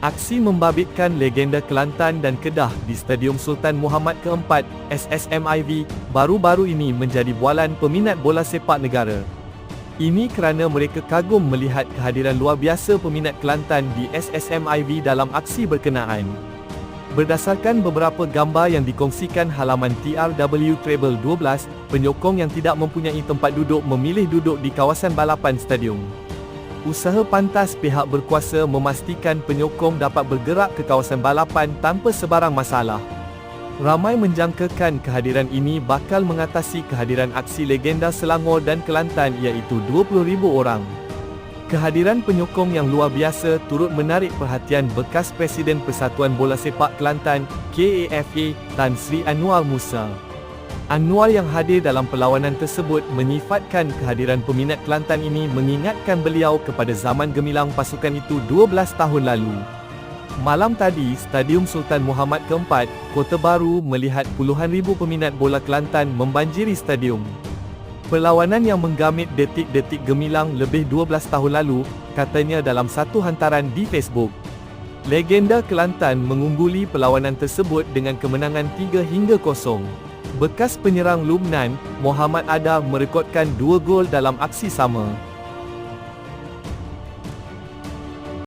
Aksi membabitkan legenda Kelantan dan Kedah di Stadium Sultan Muhammad keempat, SSMIV, baru-baru ini menjadi bualan peminat bola sepak negara. Ini kerana mereka kagum melihat kehadiran luar biasa peminat Kelantan di SSMIV dalam aksi berkenaan. Berdasarkan beberapa gambar yang dikongsikan halaman TRW Treble 12, penyokong yang tidak mempunyai tempat duduk memilih duduk di kawasan balapan stadium. Usaha pantas pihak berkuasa memastikan penyokong dapat bergerak ke kawasan balapan tanpa sebarang masalah. Ramai menjangkakan kehadiran ini bakal mengatasi kehadiran aksi legenda Selangor dan Kelantan iaitu 20,000 orang. Kehadiran penyokong yang luar biasa turut menarik perhatian bekas Presiden Persatuan Bola Sepak Kelantan, KAFA, Tan Sri Anwar Musa. Anwar yang hadir dalam perlawanan tersebut menyifatkan kehadiran peminat Kelantan ini mengingatkan beliau kepada zaman gemilang pasukan itu 12 tahun lalu. Malam tadi, Stadium Sultan Muhammad keempat, Kota Baru melihat puluhan ribu peminat bola Kelantan membanjiri stadium. Perlawanan yang menggamit detik-detik gemilang lebih 12 tahun lalu, katanya dalam satu hantaran di Facebook. Legenda Kelantan mengungguli perlawanan tersebut dengan kemenangan 3 hingga 0. Bekas penyerang Lubnan, Muhammad Ada merekodkan dua gol dalam aksi sama.